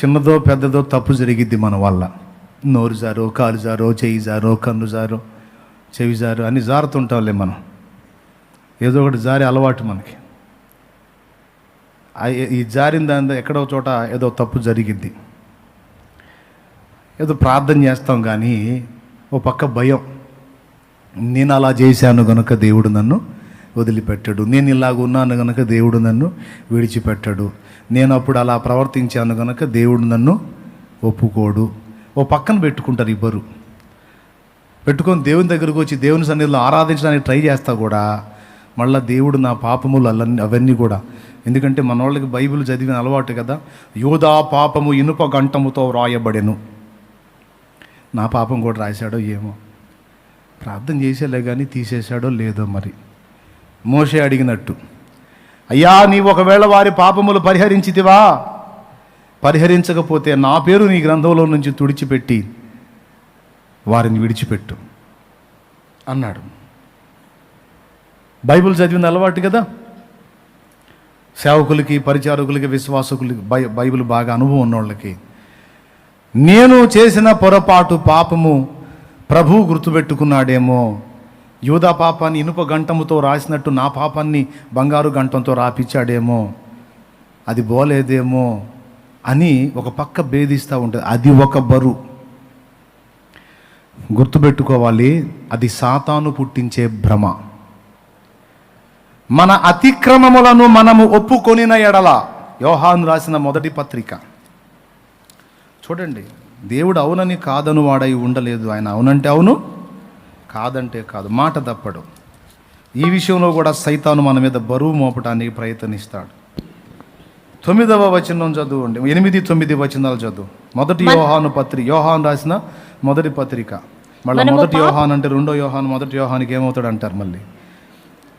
చిన్నదో పెద్దదో తప్పు జరిగిద్ది మన వల్ల. నోరు జారో కాలు జారో చెయ్యి జారో కన్ను జారో చెవి జారో అన్ని జారుతుంటాంలే మనం. ఏదో ఒకటి జారే అలవాటు మనకి. ఈ జారిన దాని ఎక్కడో చోట ఏదో తప్పు జరిగిద్ది. ఏదో ప్రార్థన చేస్తాం కానీ ఓ పక్క భయం. నేను అలా చేశాను గనుక దేవుడు నన్ను వదిలిపెట్టాడు. నేను ఇలాగ ఉన్నాను గనుక దేవుడు నన్ను విడిచిపెట్టాడు. నేను అప్పుడు అలా ప్రవర్తించాను కనుక దేవుడు నన్ను ఒప్పుకోడు. ఓ పక్కన పెట్టుకుంటారు ఇబ్బరు. పెట్టుకొని దేవుని దగ్గరకు వచ్చి దేవుని సన్నిధిలో ఆరాధించడానికి ట్రై చేస్తా కూడా మళ్ళీ దేవుడు నా పాపములు అల్లన్నీ అవన్నీ కూడా. ఎందుకంటే మన వాళ్ళకి బైబిల్ చదివిన అలవాటు కదా. యోధా పాపము ఇనుప గంటముతో వ్రాయబడెను. నా పాపం కూడా రాశాడో ఏమో. ప్రార్థన చేసేలే కానీ తీసేశాడో లేదో మరి. మోషే అడిగినట్టు. అయ్యా నీవు ఒకవేళ వారి పాపములు పరిహరించితివా? పరిహరించకపోతే నా పేరు నీ గ్రంథంలో నుంచి తుడిచిపెట్టి వారిని విడిచిపెట్టు అన్నాడు. బైబిల్ చదివిన అలవాటు కదా? సేవకులకి పరిచారకులకి విశ్వాసకులకి బై బైబిల్ బాగా అనుభవం ఉన్నోళ్ళకి నేను చేసిన పొరపాటు పాపము ప్రభువు గుర్తుపెట్టుకున్నాడేమో యూదా పాపాన్ని ఇనుప గంటముతో రాసినట్టు నా పాపాన్ని బంగారు గంటంతో రాపించాడేమో అది బోలేదేమో? అని ఒక పక్క భేదిస్తూ ఉంటుంది. అది ఒక బరు. గుర్తుపెట్టుకోవాలి అది సాతాను పుట్టించే భ్రమ. మన అతిక్రమములను మనము ఒప్పుకొనిన ఎడల యోహాను రాసిన మొదటి పత్రిక. చూడండి దేవుడు అవునని కాదను వాడై ఉండలేదు. ఆయన అవునంటే అవును కాదంటే కాదు మాట తప్పడు. ఈ విషయంలో కూడా సైతాను మన మీద బరువు మోపటానికి ప్రయత్నిస్తాడు. తొమ్మిదవ వచనం చదువుండి ఎనిమిది తొమ్మిది వచనాలు చదువు. మొదటి యోహాను పత్రిక యోహాన్ రాసిన మొదటి పత్రిక. మళ్ళీ మొదటి యోహాన్ అంటే రెండో యోహాన్ మొదటి యోహానికి ఏమవుతాడు అంటారు మళ్ళీ?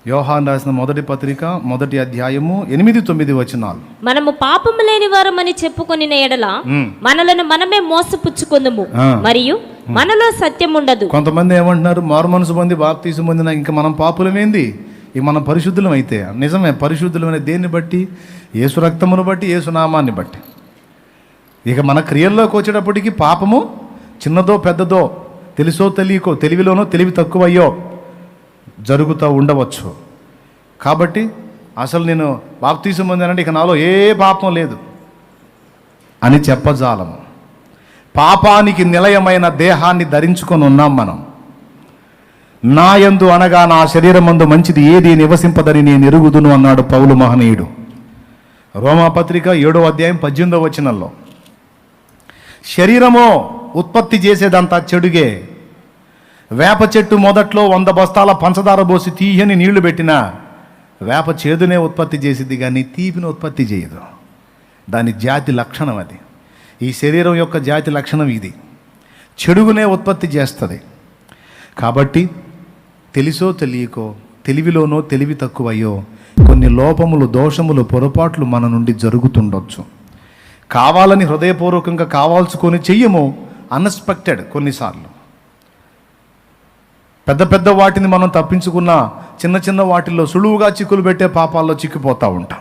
యోహాన్ రాసిన మొదటి పత్రిక మొదటి అధ్యాయము ఎనిమిది తొమ్మిది వచనాలు. మనము పాపము లేని వారమని చెప్పుకొని ఎడల. మనలను మనమే మోసపుచ్చుకుందుము. మరియు మనలో సత్యం ఉండదు కొంతమంది ఏమంటున్నారు మారు మనసు పొంది బాప్తీసు పొందిన ఇంకా మనం పాపులమేంది? ఇక మనం పరిశుద్ధులం అయితే. నిజమే పరిశుద్ధులమైన దేన్ని బట్టి? ఏసు రక్తమును బట్టి ఏసు నామాన్ని బట్టి. ఇక మన క్రియల్లోకి వచ్చేటప్పటికి పాపము చిన్నదో పెద్దదో తెలుసో తెలియకో తెలివిలోనో తెలివి తక్కువయ్యో జరుగుతూ ఉండవచ్చు. కాబట్టి అసలు నేను బాప్తీసం పొందానంటే ఇక నాలో ఏ పాపం లేదు. అని చెప్పజాలము. పాపానికి నిలయమైన దేహాన్ని ధరించుకొని ఉన్నాం మనం. నా యందు అనగా నా శరీరమందు మంచిది ఏది నివసింపదని నేను ఎరుగుదును అన్నాడు పౌలు మహనీయుడు. రోమాపత్రిక ఏడో అధ్యాయం పద్దెనిమిదో వచనంలో శరీరమో ఉత్పత్తి చేసేదంతా చెడుగే వేప చెట్టు మొదట్లో వంద బస్తాల పంచదార పోసి తీయని నీళ్ళు పెట్టినా వేప చేదునే ఉత్పత్తి చేసిద్ది కానీ తీపిని ఉత్పత్తి చేయదు. దాని జాతి లక్షణం అది. ఈ శరీరం యొక్క జాతి లక్షణం ఇది. చెడుగునే ఉత్పత్తి చేస్తుంది. కాబట్టి తెలుసో తెలియకో తెలివిలోనో తెలివి తక్కువయ్యో కొన్ని లోపములు దోషములు పొరపాట్లు మన నుండి జరుగుతుండొచ్చు. కావాలని హృదయపూర్వకంగా కావాల్సుకొని చెయ్యము అన్ఎక్స్పెక్టెడ్ కొన్నిసార్లు. పెద్ద పెద్ద వాటిని మనం తప్పించుకున్న చిన్న చిన్న వాటిల్లో సులువుగా చిక్కులు పెట్టే పాపాల్లో చిక్కిపోతూ ఉంటాం.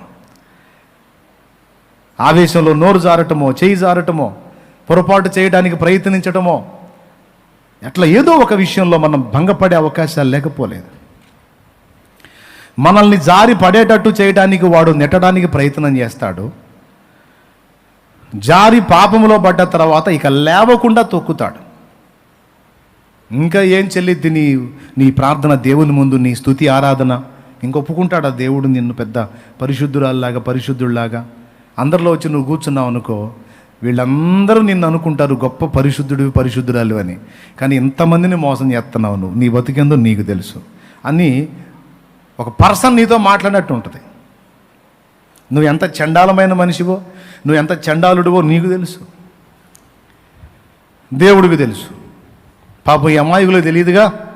ఆవేశంలో నోరు జారటమో చేయి జారటమో పొరపాటు చేయడానికి ప్రయత్నించటమో అట్లా ఏదో ఒక విషయంలో మనం భంగపడే అవకాశాలు లేకపోలేదు. మనల్ని జారి పడేటట్టు చేయడానికి వాడు నెట్టడానికి ప్రయత్నం చేస్తాడు. జారి పాపములో పడ్డ తర్వాత ఇక లేవకుండా తొక్కుతాడు. ఇంకా ఏం చెల్లిద్ది నీ నీ ప్రార్థన దేవుని ముందు నీ స్థుతి ఆరాధన? ఇంకొప్పుకుంటాడా దేవుడు నిన్ను పెద్ద పరిశుద్ధురాల్లాగా పరిశుద్ధుల్లాగా అందరిలో వచ్చి నువ్వు కూర్చున్నావు అనుకో వీళ్ళందరూ నిన్ను అనుకుంటారు గొప్ప పరిశుద్ధుడు పరిశుద్ధురాలు అని. కానీ ఇంతమందిని మోసం చేస్తున్నావు నువ్వు. నీ బతికేందో నీకు తెలుసు. అని ఒక పర్సన్ నీతో మాట్లాడినట్టు ఉంటుంది. నువ్వు ఎంత చండాలమైన మనిషివో నువ్వు ఎంత చండాలుడివో నీకు తెలుసు. దేవుడికి తెలుసు. పాప ఈ అమాయకులకు తెలియదుగా?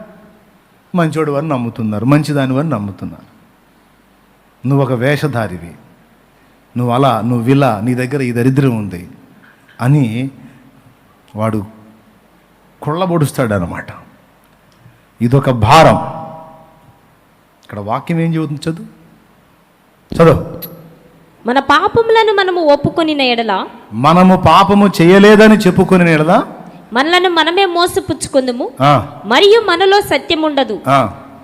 మంచోడు అని నమ్ముతున్నారు మంచిదాని అని నమ్ముతున్నారు. నువ్వు ఒక వేషధారివి. నువ్వు అలా నువ్వు ఇలా నీ దగ్గర ఈ దరిద్రం ఉంది అని వాడు కొళ్ళబొడుస్తాడనమాట ఇదొక భారం. ఇక్కడ వాక్యం ఏం చెబుతుంది చదువు? చదువు. మన పాపములను మనము ఒప్పుకొనిన ఎడల మనము పాపము చేయలేదని చెప్పుకొని ఎడదా మనలను మనమే మోసపుచ్చుకుందుము. మరియు మనలో సత్యం ఉండదు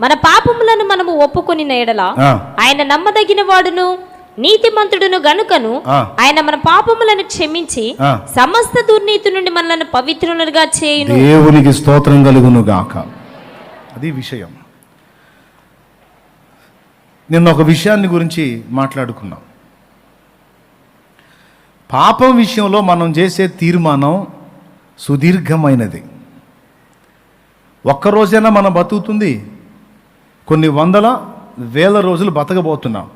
మన పాపములను మనము ఒప్పుకొనిన ఎడల ఆ. ఆయన నమ్మదగిన వాడును నీతిమంతుడును గనుకను. ఆయన మన పాపములను క్షమించి. సమస్త దుర్నీతి నుండి మనలను పవిత్రులుగా చేయును. దేవునికి స్తోత్రం కలుగును గాక అది విషయం. నిన్న ఒక విషయాన్ని గురించి మాట్లాడుకున్నాం. పాపం విషయంలో మనం చేసే తీర్మానం సుదీర్ఘమైనది. ఒక్కరోజైనా మనం బతుకుతుంది. కొన్ని వందల వేల రోజులు బతకబోతున్నాం.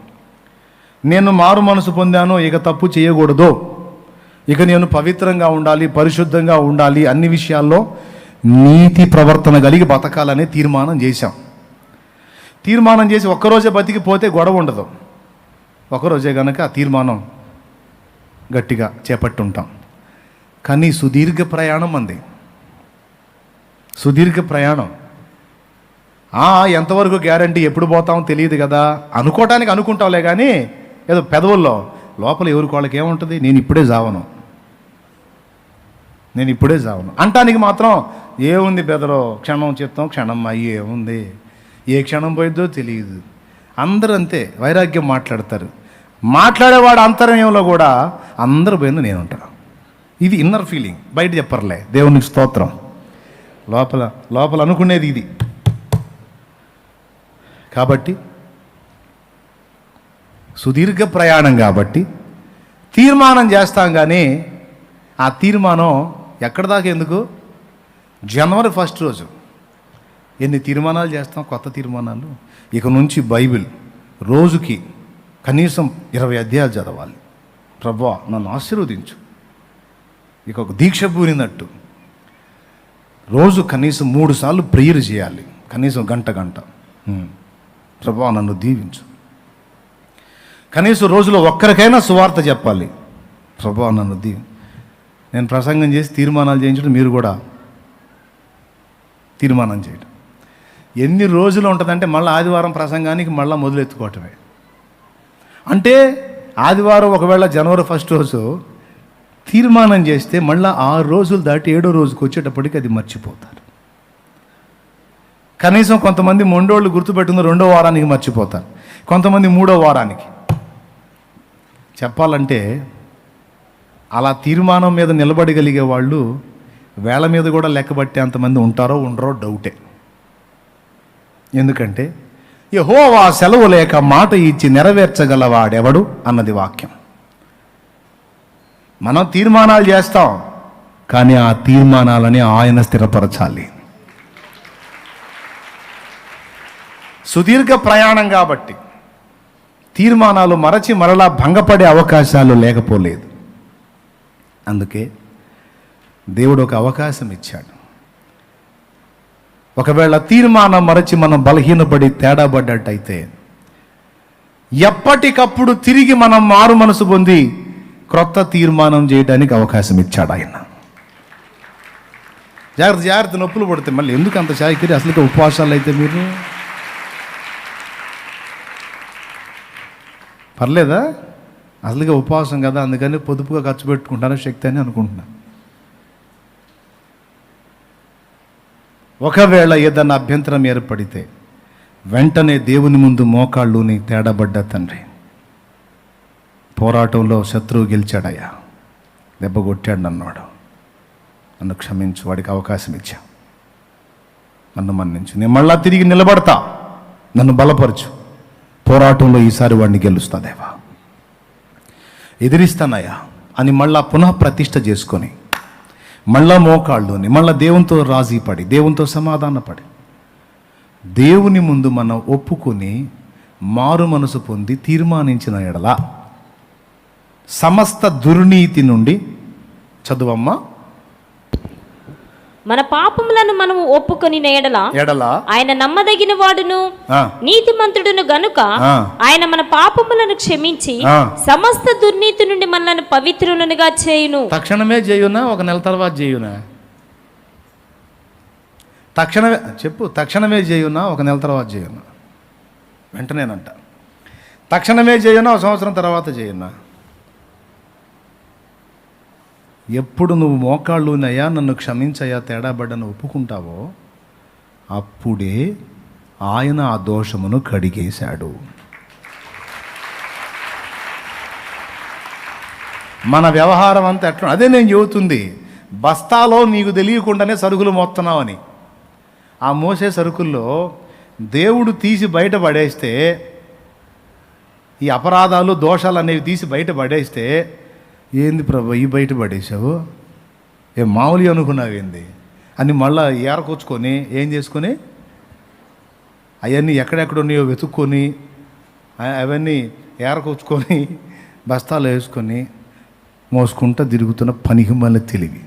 నేను మారు మనసు పొందాను ఇక తప్పు చేయకూడదు ఇక నేను పవిత్రంగా ఉండాలి పరిశుద్ధంగా ఉండాలి అన్ని విషయాల్లో నీతి ప్రవర్తన కలిగి బతకాలనే తీర్మానం చేశాం. తీర్మానం చేసి ఒక్కరోజే బతికిపోతే గొడవ ఉండదు. ఒకరోజే కనుక ఆ తీర్మానం గట్టిగా చేపట్టుంటాం. కానీ సుదీర్ఘ ప్రయాణం అంది. సుదీర్ఘ ప్రయాణం. ఆ, ఎంతవరకు గ్యారంటీ ఎప్పుడు పోతామో తెలియదు కదా. అనుకోవటానికి అనుకుంటావులే కానీ ఏదో పెదవుల్లో లోపల ఎవరికి వాళ్ళకి ఏముంటుంది? నేను ఇప్పుడే జావను. నేను ఇప్పుడే జావను. అంటానికి మాత్రం ఏముంది బెదరో క్షణం చిత్తం క్షణం అయ్యి ఏముంది ఏ క్షణం పోయిద్దో తెలియదు. అందరూ అంతే వైరాగ్యం మాట్లాడతారు. మాట్లాడేవాడు అంతర్యంలో కూడా అందరూ పోయింది నేను ఉంటాను ఇది ఇన్నర్ ఫీలింగ్ బయట చెప్పర్లే. దేవునికి స్తోత్రం. లోపల లోపల అనుకునేది ఇది. కాబట్టి సుదీర్ఘ ప్రయాణం కాబట్టి తీర్మానం చేస్తాం కానీ ఆ తీర్మానం ఎక్కడ దాకా ఎందుకు? జనవరి ఫస్ట్ రోజు. ఎన్ని తీర్మానాలు చేస్తాం? కొత్త తీర్మానాలు. ఇక నుంచి బైబిల్ రోజుకి కనీసం ఇరవై అధ్యాయాలు చదవాలి. ప్రభా నన్ను ఆశీర్వదించు. ఇక ఒక దీక్ష పూరినట్టు. రోజు కనీసం మూడు సార్లు ప్రేయర్ చేయాలి. కనీసం గంట గంట. ప్రభా నన్ను దీవించు. కనీసం రోజులో ఒక్కరికైనా సువార్త చెప్పాలి. ప్రభా నన్ను దీవి. నేను ప్రసంగం చేసి తీర్మానాలు చేయించడం మీరు కూడా తీర్మానం చేయడం ఎన్ని రోజులు ఉంటుందంటే మళ్ళీ ఆదివారం ప్రసంగానికి మళ్ళీ మొదలెత్తుకోవటమే. అంటే ఆదివారం ఒకవేళ జనవరి ఫస్ట్ రోజు తీర్మానం చేస్తే మళ్ళీ ఆరు రోజులు దాటి ఏడో రోజుకి వచ్చేటప్పటికి అది మర్చిపోతారు. కనీసం కొంతమంది మొండోళ్ళు గుర్తుపెట్టుకున్న రెండో వారానికి మర్చిపోతారు. కొంతమంది మూడో వారానికి. చెప్పాలంటే అలా తీర్మానం మీద నిలబడగలిగే వాళ్ళు వేళ మీద కూడా లెక్కబట్టే అంతమంది ఉంటారో ఉండరో డౌటే. ఎందుకంటే యెహోవా సెలవు లేక మాట ఇచ్చి నెరవేర్చగలవాడెవడు? అన్నది వాక్యం. మనం తీర్మానాలు చేస్తాం కానీ ఆ తీర్మానాలని ఆయన స్థిరపరచాలి. సుదీర్ఘ ప్రయాణం కాబట్టి తీర్మానాలు మరచి మరలా భంగపడే అవకాశాలు లేకపోలేదు. అందుకే దేవుడు ఒక అవకాశం ఇచ్చాడు. ఒకవేళ తీర్మానం మరచి మనం బలహీనపడి తేడా పడ్డట్టయితే ఎప్పటికప్పుడు తిరిగి మనం మారు మనసు పొంది క్రొత్త తీర్మానం చేయడానికి అవకాశం ఇచ్చాడు ఆయన. జాగ్రత్త జాగ్రత్త నొప్పులు పడితే మళ్ళీ ఎందుకు అంత చాయకిరి అసలుకి ఉపవాసాలు అయితే మీరు? పర్లేదా? అసలుగా ఉపవాసం కదా అందుకని పొదుపుగా ఖర్చు పెట్టుకుంటాను శక్తి అని అనుకుంటున్నా. ఒకవేళ ఏదన్నా అభ్యంతరం ఏర్పడితే వెంటనే దేవుని ముందు మోకాళ్ళుని తేడబడ్డ తండ్రి. పోరాటంలో శత్రువు గెలిచాడయ్యా. దెబ్బ కొట్టాడు నన్నాడు. నన్ను క్షమించు వాడికి అవకాశం ఇచ్చా. నన్ను మన్నించు. నేను మళ్ళా తిరిగి నిలబడతా. నన్ను బలపరచు. పోరాటంలో ఈసారి వాడిని గెలుస్తా దేవా. ఎదిరిస్తానయ్యా అని మళ్ళా పునః ప్రతిష్ట చేసుకొని మళ్ళా మోకాళ్ళుని మళ్ళా దేవునితో రాజీ పడి దేవునితో సమాధానపడి దేవుని ముందు మనం ఒప్పుకొని మారు మనసు పొంది తీర్మానించిన ఎడల సమస్త దుర్నీతి నుండి చదువమ్మా. మన పాపములను మనము ఒప్పుకొని ఎడల ఎడల. ఆయన నమ్మదగిన వాడును. ఆ, నీతిమంతుడును గనుక. ఆయన మన పాపములను క్షమించి. సమస్త దుర్నీతి నుండి మనలను పవిత్రులనుగా చేయును. తక్షణమే చేయునా? ఒక నెల తర్వాత చేయునా? తక్షణమే చెప్పు తక్షణమే చేయునా? ఒక నెల తర్వాత చేయునా? వెంటనేనంట. తక్షణమే చేయనా? ఒక సంవత్సరం తర్వాత చేయనా? ఎప్పుడు నువ్వు మోకాళ్ళునయ్యా నన్ను క్షమించయ్యా తేడాబడ్డను ఒప్పుకుంటావో అప్పుడే ఆయన ఆ దోషమును కడిగేశాడు. మన వ్యవహారం అంతా ఎట్లా? అదే నేను చెబుతుంది. బస్తాలో నీకు తెలియకుండానే సరుకులు మోస్తున్నావని ఆ మోసే సరుకుల్లో దేవుడు తీసి బయట పడేస్తే ఈ అపరాధాలు దోషాలు అనేవి తీసి బయట పడేస్తే ఏంది ప్రభా ఈ బయట పడేసావు ఏ మామూలు అనుకున్నావేంది? అని మళ్ళా ఏరకొచ్చుకొని ఏం చేసుకొని? అవన్నీ ఎక్కడెక్కడ ఉన్నాయో వెతుక్కొని అవన్నీ ఏరకొచ్చుకొని బస్తాలు వేసుకొని మోసుకుంటా తిరుగుతున్న పనికి మళ్ళీ తెలివి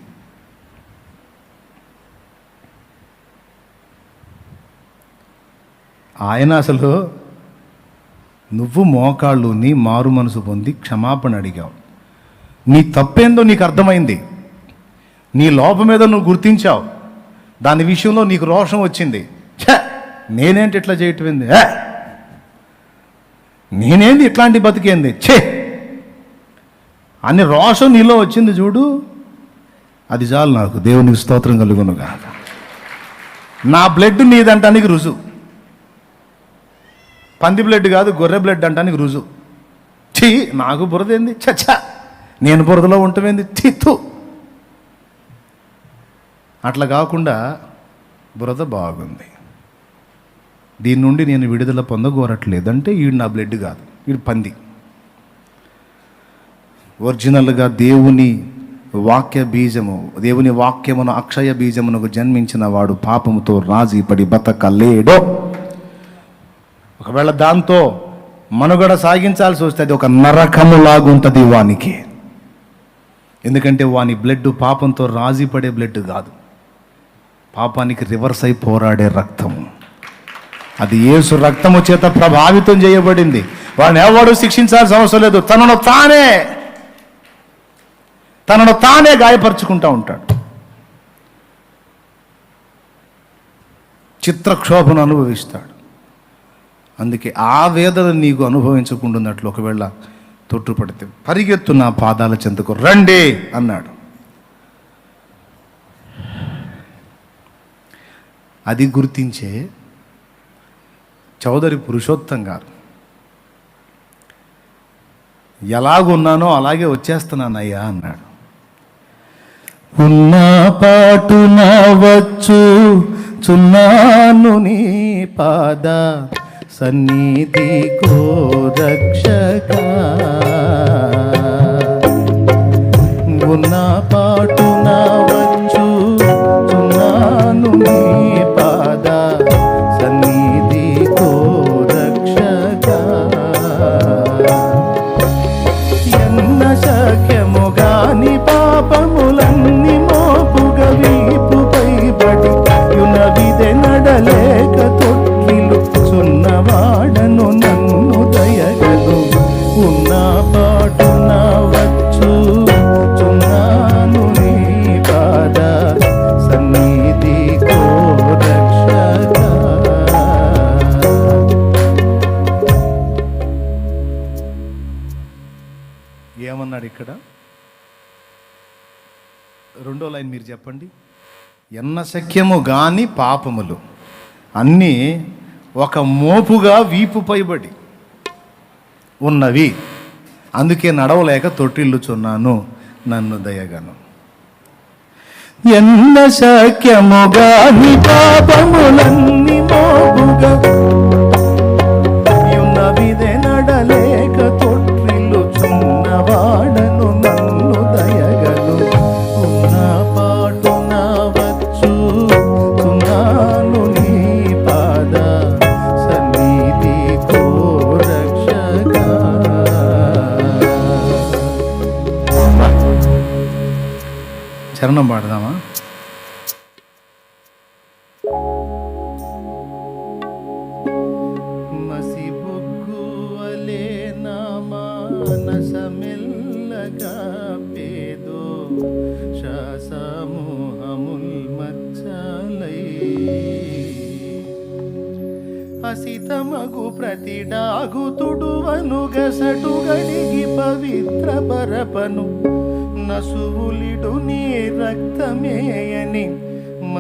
ఆయన అసలు నువ్వు మోకాళ్ళు నీ మారు మనసు పొంది క్షమాపణ అడిగావు. నీ తప్పేందో నీకు అర్థమైంది. నీ లోపం మీద నువ్వు గుర్తించావు. దాని విషయంలో నీకు రోషం వచ్చింది. ఛ! నేనేంటి ఇట్లా చేయటమైంది? నేనేంది ఇట్లాంటి బతికేంది? ఛే! అని రోషం నీలో వచ్చింది చూడు. అది చాలు నాకు. దేవునికి స్తోత్రం కలుగునుగా నా బ్లడ్ నీదంటానికి రుజువు. పంది బ్లడ్ కాదు గొర్రె బ్లడ్ అంటానికి రుజువు. ఛీ! నాకు బురద ఏంది? చచ్చా నేను బురదలో ఉంటామేంది తిత్తు అట్లా కాకుండా బురద బాగుంది. దీని నుండి నేను విడుదల పొందగోరట్లేదు అంటే ఈడు నా బ్లడ్ కాదు ఈడు పంది. ఒరిజినల్గా దేవుని వాక్య బీజము దేవుని వాక్యమును అక్షయ బీజమునకు జన్మించిన వాడు పాపముతో రాజీ పడి బతకలేడో. ఒకవేళ దాంతో మనుగడ సాగించాల్సి వస్తే అది ఒక నరకములాగుంటుంది వానికి. ఎందుకంటే వాని బ్లడ్ పాపంతో రాజీ పడే బ్లడ్ కాదు. పాపానికి రివర్స్ అయి పోరాడే రక్తము అది యేసు రక్తము చేత ప్రభావితం చేయబడింది. వాడిని ఎవడు శిక్షించాల్సిన అవసరం లేదు. తనను తానే తనను తానే గాయపరుచుకుంటా ఉంటాడు. చిత్రక్షోభను అనుభవిస్తాడు. అందుకే ఆ వేదన నీకు అనుభవించకుండాన్నట్లు ఒకవేళ తొట్టుపడితే పరిగెత్తు నా పాదాల చెందుకు రండి అన్నాడు. అది గుర్తించే చౌదరి పురుషోత్తం గారు ఎలాగున్నానో అలాగే వచ్చేస్తున్నానయ్యా అన్నాడు. ఉన్న పాటున వచ్చు చున్నాను నీ పాద సన్నిధి కో రక్షక ఉన్న పాట ఎన్న శక్యము గాని పాపములు. అన్నీ ఒక మోపుగా వీపు పైబడి ఉన్నవి. అందుకే నడవలేక తొట్టిల్లుచున్నాను నన్ను దయగను. ఎన్న శక్యము గాని పాపములన్నీ మోపుగా చరణం పాడదామా?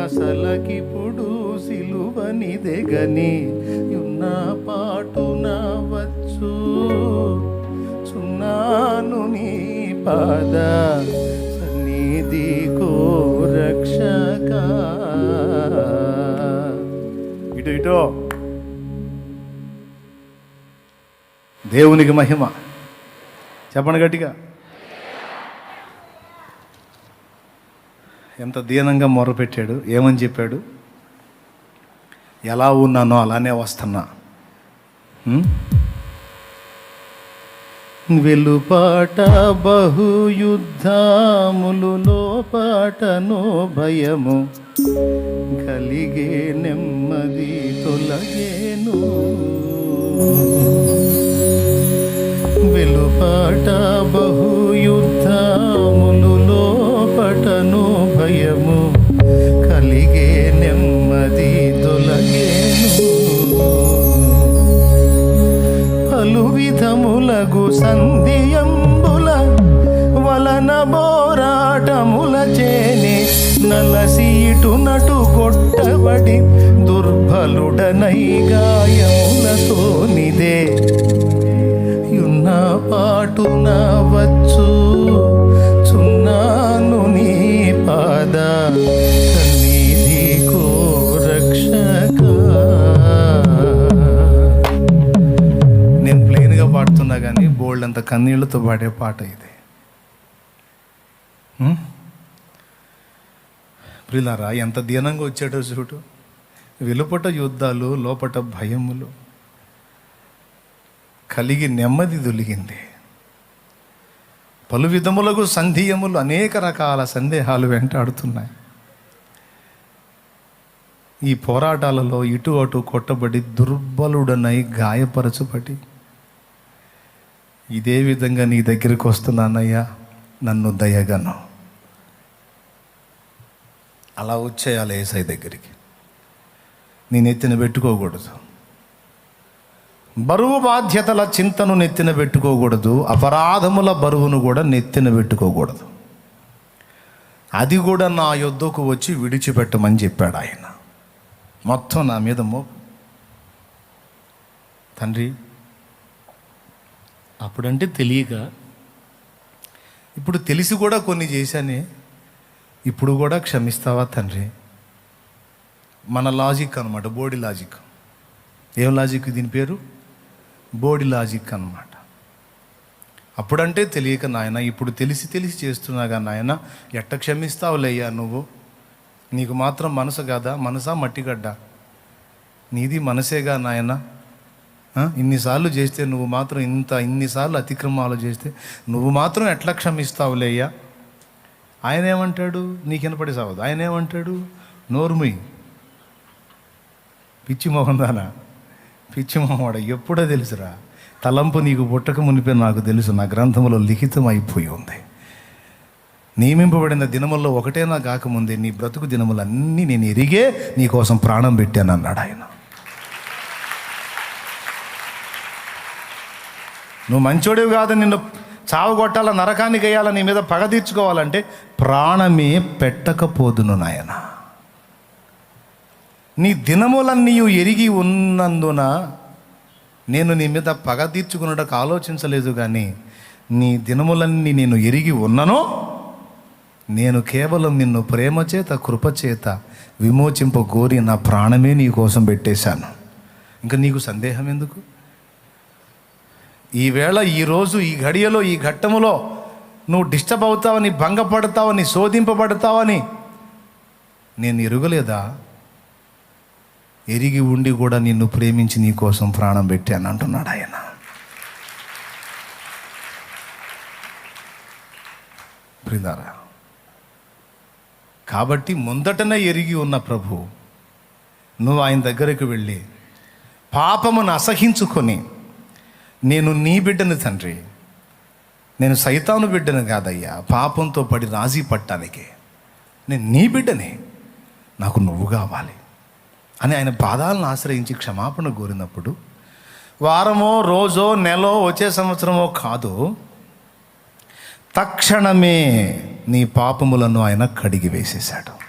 అసలకిప్పుడు సిలువని దెగని ఉన్న పాటున వచ్చు. చున్నాను నీ పాద సన్నిధి కో రక్షక. ఇటు ఇటో. దేవునికి మహిమ. చెప్పండి గట్టిగా. ఎంత దీనంగా మొరపెట్టాడు ఏమని చెప్పాడు? ఎలా ఉన్నానో అలానే వస్తున్నా. వెలుపాట బహుయుద్ధములు లోపాటను భయము కలిగే నెమ్మది తొలగేను. వెలుపాట బహుయుద్ధములు లోపటను భయము కలిగే నెమ్మది తొలగేను. పలు విధములగు సంధియంబుల వలన పోరాటముల చేని నలసీటు నటు కొట్టబడి దుర్బలుడనైగా కన్నీళ్ళతో పాడే పాట ఇది. ప్రిలారా ఎంత దీనంగా వచ్చాడో చూడు. వెలుపట యుద్ధాలు లోపట భయములు. కలిగి నెమ్మది దొలిగింది. పలు విధములకు సందేహములు అనేక రకాల సందేహాలు వెంటాడుతున్నాయి. ఈ పోరాటాలలో ఇటు అటు కొట్టబడి దుర్బలుడనై గాయపరచబడి ఇదే విధంగా నీ దగ్గరికి వస్తున్నానయ్యా నన్ను దయగను. అలా వచ్చేయాలి ఏసై దగ్గరికి. నీ నెత్తిన పెట్టుకోకూడదు. బరువు బాధ్యతల చింతను నెత్తిన పెట్టుకోకూడదు. అపరాధముల బరువును కూడా నెత్తిన పెట్టుకోకూడదు. అది కూడా నా యొద్దకు వచ్చి విడిచిపెట్టమని చెప్పాడు ఆయన. మొత్తం నా మీద మో తండ్రి అప్పుడంటే తెలియక. ఇప్పుడు తెలిసి కూడా కొన్ని చేశానే ఇప్పుడు కూడా క్షమిస్తావా తండ్రి? మన లాజిక్ అనమాట బోడీ లాజిక్. ఏం లాజిక్ దీని పేరు? బోడీ లాజిక్ అనమాట అప్పుడంటే తెలియక నాయన ఇప్పుడు తెలిసి తెలిసి చేస్తున్నాగా నాయన ఎట్ట క్షమిస్తావులయ్యా నువ్వు? నీకు మాత్రం మనసు కాదా? మనసా మట్టిగడ్డ నీది మనసేగా నాయనా. ఇన్నిసార్లు చేస్తే నువ్వు మాత్రం ఇంత ఇన్నిసార్లు అతిక్రమాలు చేస్తే నువ్వు మాత్రం ఎట్లా క్షమిస్తావులేయ్యా ఆయన ఏమంటాడు? నీకు వినపడి సావదు ఆయన ఏమంటాడు? నోర్మి పిచ్చి మొహందానా పిచ్చి మొహమాడ ఎప్పుడో తెలుసురా. తలంపు నీకు పుట్టక మునిపే నాకు తెలుసు. నా గ్రంథంలో లిఖితం అయిపోయి ఉంది. నియమింపబడిన దినముల్లో ఒకటేనా కాకముందే నీ బ్రతుకు దినములన్నీ నేను ఎరిగే నీ కోసం ప్రాణం పెట్టాను అన్నాడు ఆయన. నువ్వు మంచోడివి కాదు నిన్ను చావు కొట్టాల నరకానికి వేయాల నీ మీద పగ తీర్చుకోవాలంటే ప్రాణమే పెట్టకపోదును నాయన. నీ దినములన్నీ ఎరిగి ఉన్నందున నేను నీ మీద పగ తీర్చుకున్నటకు ఆలోచించలేదు కానీ నీ దినములన్నీ నేను ఎరిగి ఉన్ననో. నేను కేవలం నిన్ను ప్రేమ చేత కృపచేత విమోచింపగోరి నా ప్రాణమే నీ కోసం పెట్టేశాను. ఇంకా నీకు సందేహం ఎందుకు? ఈవేళ ఈరోజు ఈ ఘడియలో ఈ ఘట్టములో నువ్వు డిస్టర్బ్ అవుతావని భంగపడతావని శోధింపబడతావని నేను ఎరుగలేదా? ఎరిగి ఉండి కూడా నిన్ను ప్రేమించి నీ కోసం ప్రాణం పెట్టాను అంటున్నాడు ఆయన. ప్రిదారా కాబట్టి ముందటనే ఎరిగి ఉన్న ప్రభు నువ్వు ఆయన దగ్గరికి వెళ్ళి పాపమును అసహించుకొని నేను నీ బిడ్డను తండ్రి. నేను సైతాను బిడ్డను కాదయ్యా. పాపంతో పడి రాజీ పట్టడానికి. నేను నీ బిడ్డనే. నాకు నువ్వు కావాలి అని ఆయన పాదాలను ఆశ్రయించి క్షమాపణ కోరినప్పుడు వారమో రోజో నెలో వచ్చే సంవత్సరమో కాదు తక్షణమే నీ పాపములను ఆయన కడిగి వేసేశాడు.